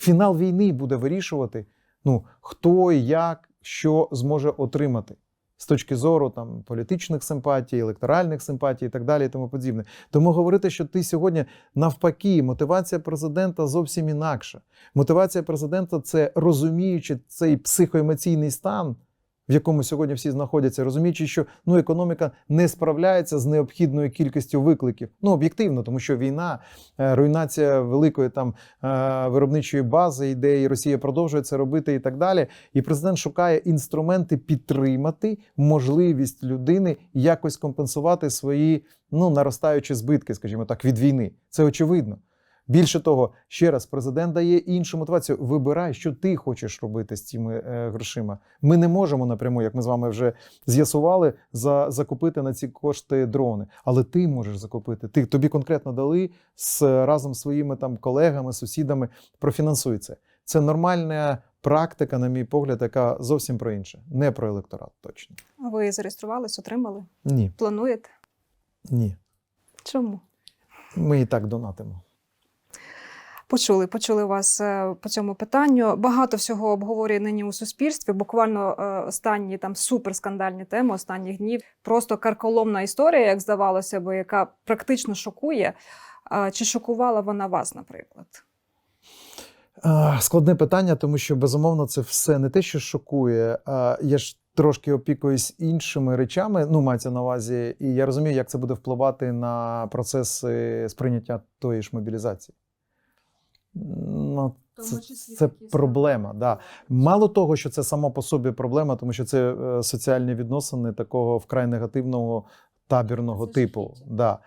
Фінал війни буде вирішувати, ну, хто як, що зможе отримати з точки зору там, політичних симпатій, електоральних симпатій і так далі, і тому подібне. Тому говорити, що ти сьогодні навпаки, мотивація президента зовсім інакша. Мотивація президента це розуміючи цей психоемоційний стан, в якому сьогодні всі знаходяться, розуміючи, що ну, економіка не справляється з необхідною кількістю викликів. Ну, об'єктивно, тому що війна, е, руйнація великої там е, виробничої бази йде, і Росія продовжує це робити, і так далі. І президент шукає інструменти підтримати можливість людини якось компенсувати свої ну, наростаючі збитки, скажімо так, від війни. Це очевидно. Більше того, ще раз, президент дає іншу мотивацію. Вибирай, що ти хочеш робити з цими е, грошима. Ми не можемо напряму, як ми з вами вже з'ясували, за, закупити на ці кошти дрони. Але ти можеш закупити. Ти тобі конкретно дали з разом з своїми там колегами, сусідами. Профінансуй це. Це нормальна практика, на мій погляд, яка зовсім про інше, не про електорат. Точно А Ви зареєструвались, отримали? ні, Плануєте? ні. Чому? Ми і так донатимо. Почули, почули вас е, по цьому питанню. Багато всього обговорює нині у суспільстві. Буквально е, останні там суперскандальні теми останніх днів. Просто карколомна історія, як здавалося би, яка практично шокує. Чи шокувала вона вас, наприклад? Складне питання, тому що безумовно це все не те, що шокує. А я ж трошки опікуюсь іншими речами. Ну, мається на увазі, і я розумію, як це буде впливати на процеси сприйняття тої ж мобілізації. Ну, це, це проблема. Да. Мало того, що це само по собі проблема, тому що це е, соціальні відносини такого вкрай негативного табірного Це типу. Да.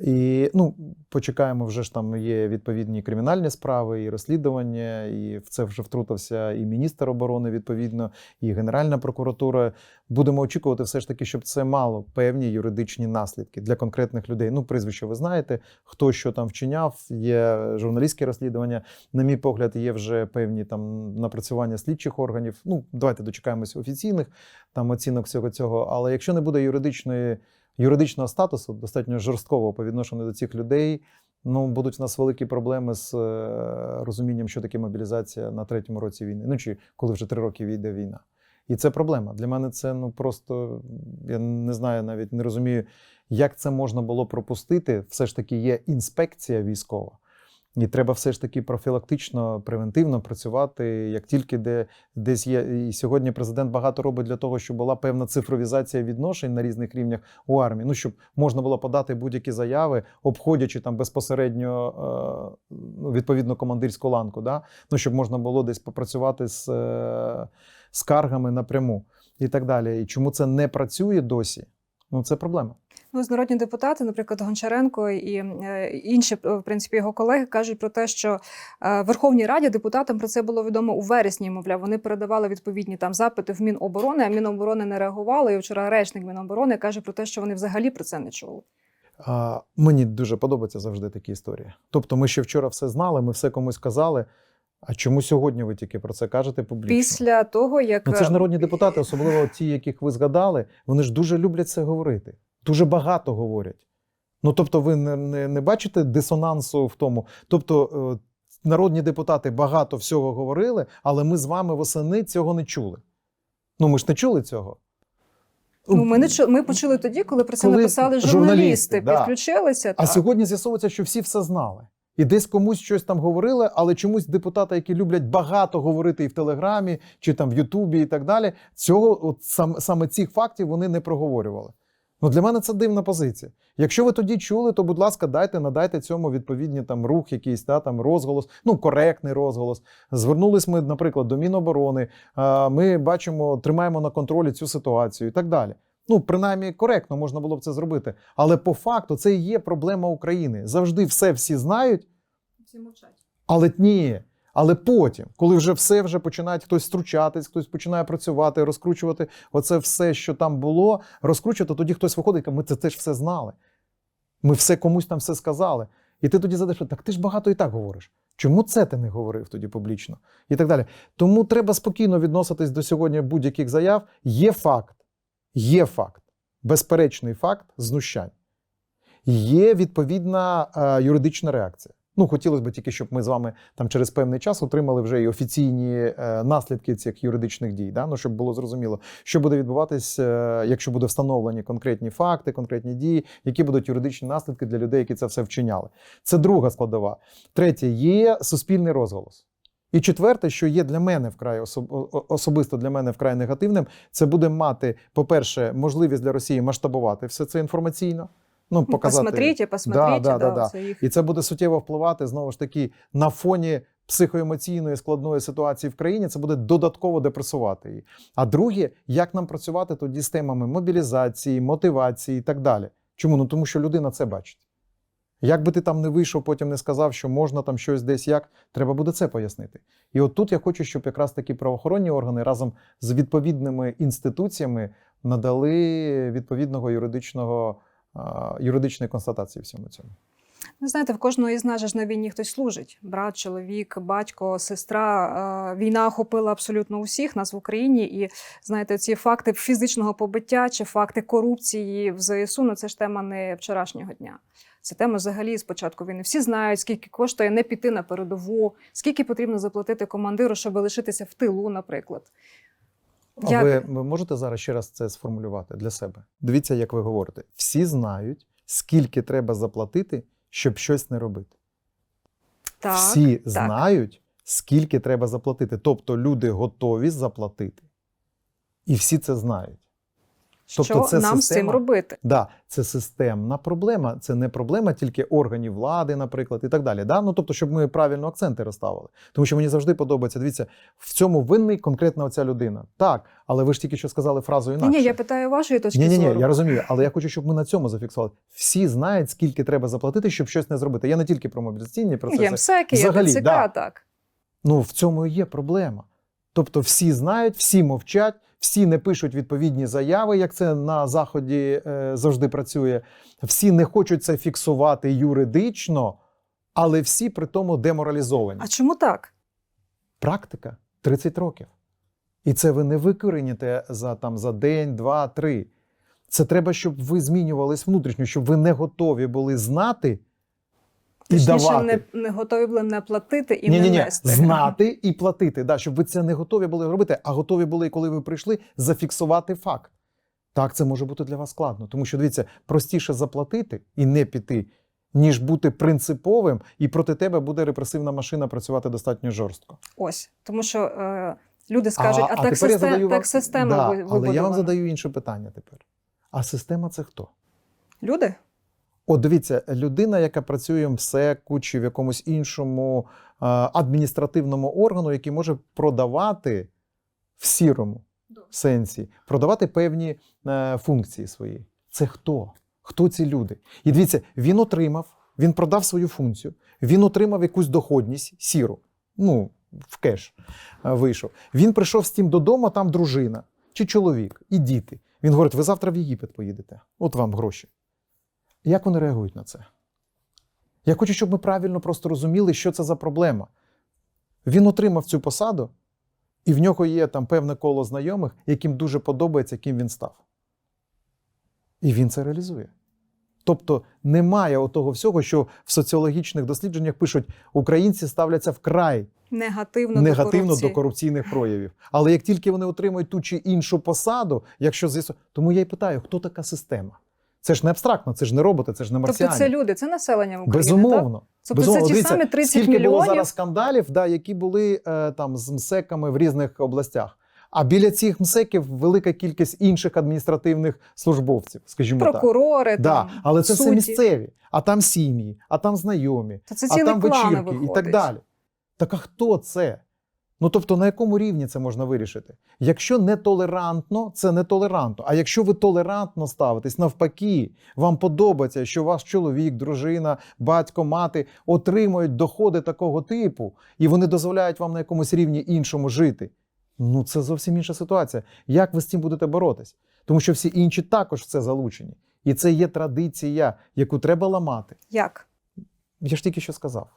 І ну, почекаємо, вже ж там є відповідні кримінальні справи, і розслідування, і в це вже втрутився і міністр оборони, відповідно, і Генеральна прокуратура. Будемо очікувати, все ж таки, щоб це мало певні юридичні наслідки для конкретних людей. Ну, прізвище ви знаєте, хто що там вчиняв. Є журналістське розслідування. На мій погляд, є вже певні там напрацювання слідчих органів. Ну, давайте дочекаємося офіційних там оцінок всього цього. Але якщо не буде юридичної юридичного статусу, достатньо жорсткового по відношенню до цих людей, ну будуть у нас великі проблеми з е, розумінням, що таке мобілізація на третьому році війни. Ну чи коли вже три роки війде війна. І це проблема. Для мене це ну просто я не знаю, навіть не розумію, як це можна було пропустити. Все ж таки є інспекція військова. І треба все ж таки профілактично, превентивно працювати, як тільки де десь є. І сьогодні президент багато робить для того, щоб була певна цифровізація відношень на різних рівнях у армії. Ну щоб можна було подати будь-які заяви, обходячи там безпосередньо е, відповідно командирську ланку. Да? Ну щоб можна було десь попрацювати з е, скаргами напряму і так далі. І чому це не працює досі? Ну це проблема. Ну, ось народні депутати, наприклад, Гончаренко і е, інші, в принципі, його колеги кажуть про те, що е, Верховній Раді депутатам про це було відомо у вересні. Мовляв, вони передавали відповідні там запити в Міноборони, а Міноборони не реагували. І вчора речник Міноборони каже про те, що вони взагалі про це не чули. А, мені дуже подобаються завжди такі історії. Тобто, ми ще вчора все знали, ми все комусь казали. А чому сьогодні ви тільки про це кажете публічно? Після того, як Ну, це ж народні депутати, особливо ті, яких ви згадали, вони ж дуже люблять це говорити. Дуже багато говорять. Ну тобто, ви не, не, не бачите дисонансу в тому. Тобто, е, народні депутати багато всього говорили, але ми з вами восени цього не чули. Ну, ми ж не чули цього. ну, ми не чу... ми почули тоді, коли про це Коли написали журналісти, журналісти, да. підключилися. А так. сьогодні з'ясовується, що всі все знали. І десь комусь щось там говорили, але чомусь депутати, які люблять багато говорити і в Телеграмі, чи там в Ютубі, і так далі, цього от сам, саме цих фактів вони не проговорювали. Ну для мене це дивна позиція. Якщо ви тоді чули, то будь ласка, дайте, надайте цьому відповідні там рух, якийсь та там розголос, ну коректний розголос. Звернулись ми, наприклад, до Міноборони. Ми бачимо, тримаємо на контролі цю ситуацію і так далі. Ну, принаймні, коректно можна було б це зробити. Але по факту це і є проблема України. Завжди все всі знають, Всі мовчать. але ні. Але потім, коли вже все вже починає хтось стручатись, хтось починає працювати, розкручувати оце все, що там було, розкручувати, тоді хтось виходить каже, ми це теж все знали. Ми все комусь там все сказали. І ти тоді задаєш, так ти ж багато і так говориш. Чому це ти не говорив тоді публічно? І так далі. Тому треба спокійно відноситись до сьогодні будь-яких заяв. Є факт, є факт, безперечний факт знущань. Є відповідна е, юридична реакція. Ну, хотілося б тільки, щоб ми з вами там через певний час отримали вже і офіційні е, наслідки цих юридичних дій. Да? Ну, щоб було зрозуміло, що буде відбуватись, е, якщо буде встановлені конкретні факти, конкретні дії, які будуть юридичні наслідки для людей, які це все вчиняли. Це друга складова. Третє є суспільний розголос. І четверте, що є для мене вкрай особ- особисто для мене вкрай негативним, це буде мати, по-перше, можливість для Росії масштабувати все це інформаційно. Ну, Ну, показати. Посмотрите, посмотрите, Да, да, да, да, це їх. І це буде суттєво впливати знову ж таки на фоні психоемоційної складної ситуації в країні. Це буде додатково депресувати її. А друге, як нам працювати тоді з темами мобілізації, мотивації і так далі. Чому? Ну тому що людина це бачить. Як би ти там не вийшов, потім не сказав, що можна там щось десь як, треба буде це пояснити. І от тут я хочу, щоб якраз такі правоохоронні органи разом з відповідними інституціями надали відповідного юридичного юридичної констатації всьому цьому. Ви знаєте, в кожного із нас ж на війні хтось служить: брат, чоловік, батько, сестра. Війна охопила абсолютно усіх нас в Україні. І знаєте, ці факти фізичного побиття чи факти корупції в ЗСУ, ну це ж тема не вчорашнього дня. Це тема взагалі з початку війни. Всі знають, скільки коштує не піти на передову, скільки потрібно заплатити командиру, щоб лишитися в тилу, наприклад. А Як? ви, ви можете зараз ще раз це сформулювати для себе? Дивіться, як ви говорите. Всі знають, скільки треба заплатити, щоб щось не робити. Так, Всі так. знають, скільки треба заплатити. Тобто люди готові заплатити. І всі це знають. Що тобто це нам з цим робити? Да, це системна проблема. Це не проблема тільки органів влади, наприклад, і так далі. Да? Ну, тобто, щоб ми правильно акценти розставили. Тому що мені завжди подобається. Дивіться, в цьому винний конкретна оця людина. Так, але ви ж тільки що сказали фразу інакше. ні, я питаю вашої точки Ні, ні, ні, зору. я розумію, але я хочу, щоб ми на цьому зафіксували. Всі знають, скільки треба заплатити, щоб щось не зробити. Я не тільки про мобілізаційні процеси. Є МСЕКи, є ТЦК, да. так. Ну в цьому і є проблема. Тобто, всі знають, всі мовчать, всі не пишуть відповідні заяви, як це на заході е, завжди працює. Всі не хочуть це фіксувати юридично, але всі при тому деморалізовані. А чому так? Практика 30 років. І це ви не викореніте за, там, за день, два, три. Це треба, щоб ви змінювались внутрішньо, щоб ви не готові були знати і давати. не, не готові були не платити і ні, не ні, ні, нести. знати і платити. Да, щоб ви це не готові були робити, а готові були, коли ви прийшли, зафіксувати факт. Так, це може бути для вас складно, тому що дивіться, простіше заплатити і не піти, ніж бути принциповим, і проти тебе буде репресивна машина працювати достатньо жорстко. Ось. Тому що е, люди скажуть, а, так, тепер я систем, задаю так система да, ви- Але я вам задаю інше питання тепер. А система це хто? Люди? От дивіться, людина, яка працює в МСЕКу чи в якомусь іншому адміністративному органу, який може продавати в сірому сенсі, продавати певні е, функції свої. Це хто? Хто ці люди? І дивіться, він отримав, він продав свою функцію, він отримав якусь доходність сіру. Ну, в кеш е, вийшов. Він прийшов з тим додому, там дружина чи чоловік, і діти. Він говорить: ви завтра в Єгипет поїдете. От вам гроші. Як вони реагують на це? Я хочу, щоб ми правильно просто розуміли, що це за проблема. Він отримав цю посаду, і в нього є там певне коло знайомих, яким дуже подобається, ким він став. І він це реалізує. Тобто немає отого всього, що в соціологічних дослідженнях пишуть, українці ставляться вкрай Негативно, негативно до корупції. до корупційних проявів. Але як тільки вони отримують ту чи іншу посаду, якщо з'ясу... тому я й питаю, хто така система? Це ж не абстрактно, це ж не роботи, це ж не марсіані. Тобто це люди, це населення України, так? Безумовно. Тобто Безумовно. це ті самі 30 скільки мільйонів. було зараз скандалів, да, які були е, там з МСЕКами в різних областях. А біля цих МСЕКів велика кількість інших адміністративних службовців, скажімо так. Прокурори, Да, але це все місцеві, а там сім'ї, а там знайомі, Та це а там вечірки і так далі. Так а хто це? Ну тобто, на якому рівні це можна вирішити? Якщо нетолерантно, це нетолерантно. А якщо ви толерантно ставитесь, навпаки, вам подобається, що ваш чоловік, дружина, батько, мати отримують доходи такого типу, і вони дозволяють вам на якомусь рівні іншому жити. Ну це зовсім інша ситуація. Як ви з цим будете боротись? Тому що всі інші також в це залучені. І це є традиція, яку треба ламати. Як? Я ж тільки що сказав: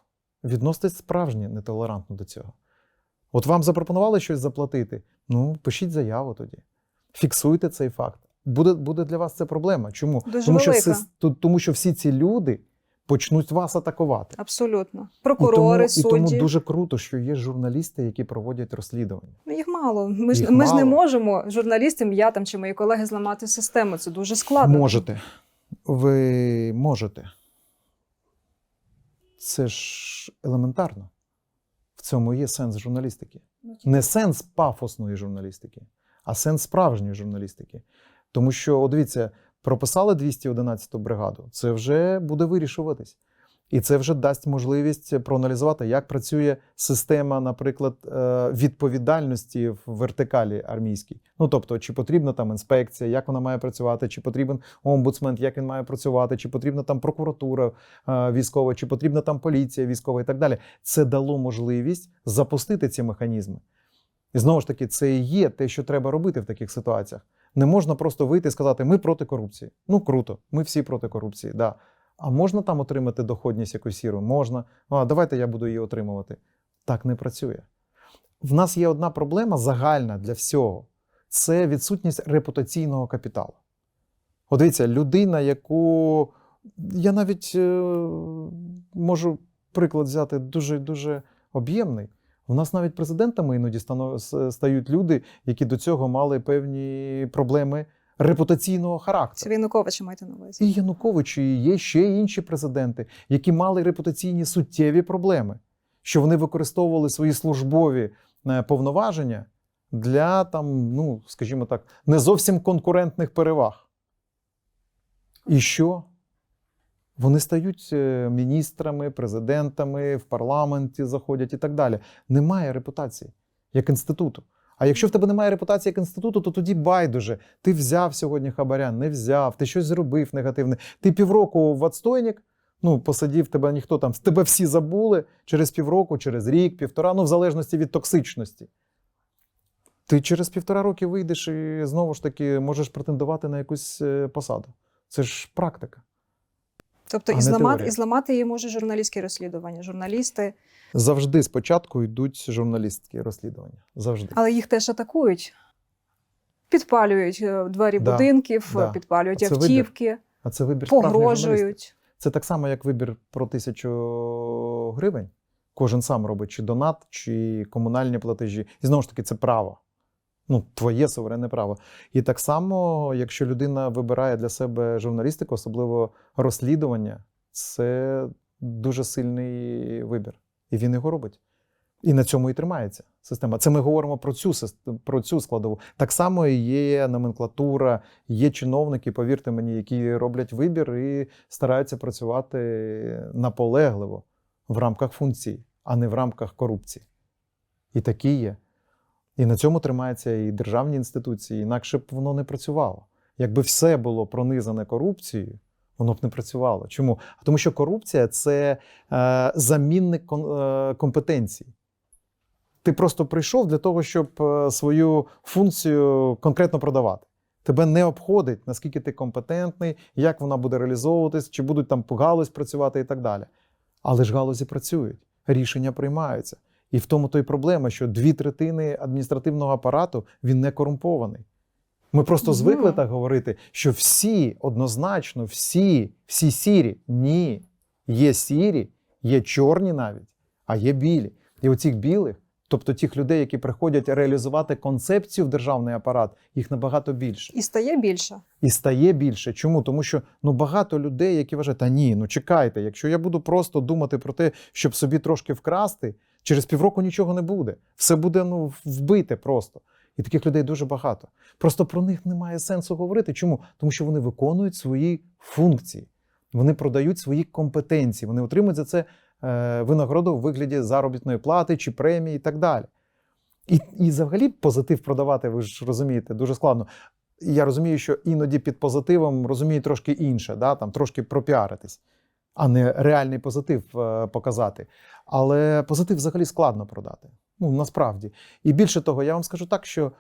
відноситесь справжньо нетолерантно до цього. От вам запропонували щось заплатити. Ну, пишіть заяву тоді. Фіксуйте цей факт. Буде, буде для вас це проблема. Чому? Дуже тому, що велика. ту- тому що всі ці люди почнуть вас атакувати. Абсолютно. І Прокурори, тому, і тому дуже круто, що є журналісти, які проводять розслідування. Ну, їх мало. Ми ж Їх ми ж не можемо, журналістам, я там чи мої колеги, зламати систему. Це дуже складно. Можете. Ви можете. Це ж елементарно. Цьому є сенс журналістики. Не сенс пафосної журналістики, а сенс справжньої журналістики. Тому що, от дивіться, прописали 211-ту бригаду, це вже буде вирішуватись. І це вже дасть можливість проаналізувати, як працює система, наприклад, е, відповідальності в вертикалі армійській. Ну тобто, чи потрібна там інспекція, як вона має працювати, чи потрібен омбудсмен, як він має працювати, чи потрібна там прокуратура е, військова, чи потрібна там поліція військова і так далі. Це дало можливість запустити ці механізми. І знову ж таки, це і є те, що треба робити в таких ситуаціях. Не можна просто вийти і сказати: ми проти корупції. Ну круто, ми всі проти корупції. Да. А можна там отримати доходність якусь сіру? Можна. А давайте я буду її отримувати. Так не працює. В нас є одна проблема загальна для всього: це відсутність репутаційного капіталу. От дивіться, людина, яку я навіть е, можу приклад взяти дуже дуже об'ємний. У нас навіть президентами іноді стають люди, які до цього мали певні проблеми репутаційного характеру. Це Януковича маєте на увазі. І Янукович, і є ще інші президенти, які мали репутаційні суттєві проблеми, що вони використовували свої службові е, повноваження для там, ну скажімо так, не зовсім конкурентних переваг. І що? Вони стають е, міністрами, президентами, в парламенті заходять і так далі. Немає репутації як інституту. А якщо в тебе немає репутації як інституту, то тоді байдуже. Ти взяв сьогодні хабаря, не взяв, ти щось зробив негативне. Ти півроку в отстойник, ну посадів, тебе ніхто там, тебе всі забули через півроку, через рік, півтора, ну в залежності від токсичності. Ти через півтора роки вийдеш і знову ж таки можеш претендувати на якусь е, посаду. Це ж практика. Тобто і зламати, і зламати її може журналістське розслідування. Журналісти, Завжди спочатку йдуть журналістські розслідування. Завжди. але їх теж атакують. Підпалюють е, двері Да, будинків, да. підпалюють А це вибір. автівки, А це вибір погрожують. Це так само, як вибір про тисячу гривень. Кожен сам робить чи донат, чи комунальні платежі. І знову ж таки, це право. Ну, твоє суверенне право. І так само, якщо людина вибирає для себе журналістику, особливо розслідування, це дуже сильний вибір. І він його робить. І на цьому і тримається система. Це ми говоримо про цю, про цю складову. Так само є номенклатура, є чиновники, повірте мені, які роблять вибір і стараються працювати наполегливо в рамках функцій, а не в рамках корупції. І такі є. І на цьому тримаються і державні інституції, інакше б воно не працювало. Якби все було пронизане корупцією, воно б не працювало. Чому? Тому що корупція це е, замінник кон- е, компетенцій. Ти просто прийшов для того, щоб е, свою функцію конкретно продавати. Тебе не обходить, наскільки ти компетентний, як вона буде реалізовуватись, чи будуть там галузь працювати і так далі. Але ж галузі працюють, рішення приймаються. І в тому то й проблема, що дві третини адміністративного апарату він не корумпований. Ми просто звикли так говорити, що всі однозначно, всі, всі сірі. Ні. Є сірі, є чорні навіть, а є білі. І оцих білих, тобто тих людей, які приходять реалізувати концепцію в державний апарат, їх набагато більше. І стає більше. І стає більше. Чому? Тому що ну багато людей, які вважають, та ні, ну чекайте, якщо я буду просто думати про те, щоб собі трошки вкрасти, через півроку нічого не буде. Все буде ну вбите просто. І таких людей дуже багато. Просто про них немає сенсу говорити. Чому? Тому що вони виконують свої функції, вони продають свої компетенції, вони отримують за це винагороду в вигляді заробітної плати чи премії і так далі. І, і взагалі позитив продавати, ви ж розумієте, дуже складно. Я розумію, що іноді під позитивом розуміють трошки інше, да? там, трошки пропіаритись, а не реальний позитив е, показати. Але позитив взагалі складно продати. Ну, насправді. І більше того, я вам скажу так, що е,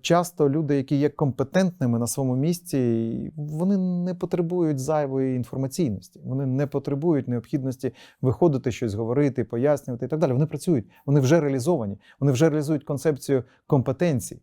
часто люди, які є компетентними на своєму місці, вони не потребують зайвої інформаційності, вони не потребують необхідності виходити, щось говорити, пояснювати і так далі. Вони працюють, вони вже реалізовані, вони вже реалізують концепцію компетенцій.